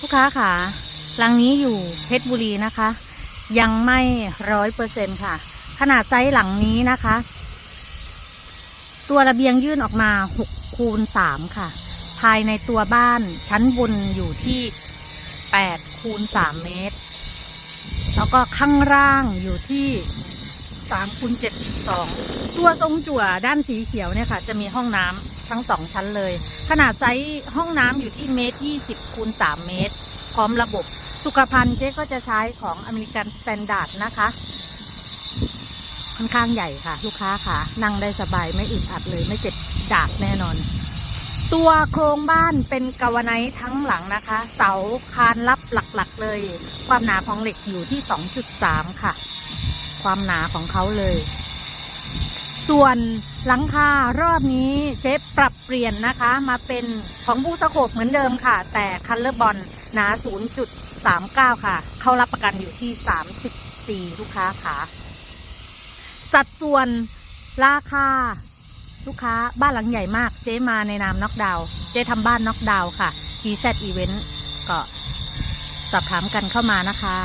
ลูกค้าค่ะหลังนี้อยู่เพชรบุรีนะคะ ยังไม่ร้อยเปอร์เซ็นค่ะ ขนาดไซส์หลังนี้นะคะ ตัวระเบียงยื่นออกมาหกคูณสามค่ะ ภายในตัวบ้านชั้นบนอยู่ที่แปดคูณสามเมตร แล้วก็ข้างล่างอยู่ที่สามคูณเจ็ดสองตัวทรงจั่วด้านสีเขียวเนี่ยค่ะ จะมีห้องน้ำ ทั้งสองชั้นเลย ขนาดไซส์ห้องน้ำอยู่ที่เมตรยี่สิบคูณสามเมตร พร้อมระบบสุขภัณฑ์เจ๊ก็จะใช้ของอเมริกันสแตนดาร์ดนะคะ ค่อนข้างใหญ่ค่ะ ลูกค้าค่ะ นั่งได้สบายไม่อึดอัดเลยไม่เจ็บดากแน่นอน ตัวโครงบ้านเป็นกาวไนท์ทั้งหลังนะคะ เสาคานรับหลักๆเลย ความหนาของเหล็กอยู่ที่ 2.3 ค่ะ ความหนาของเขาเลย ส่วนหลังคารอบนี้เจ๊ปรับเปลี่ยนนะคะ มาเป็นของบูสโคบเหมือนเดิมค่ะ แต่คัลเลอร์บอลหนา 0.39 ค่ะ เขารับประกันอยู่ที่ 34 ลูกค้าค่ะ สัดส่วนราคาลูกค้าบ้านหลังใหญ่มากเจ๊มาในนามน็อกดาวน์เจ๊ทำบ้านน็อกดาวน์ค่ะ t z Event ก็สอบถามกันเข้ามานะคะ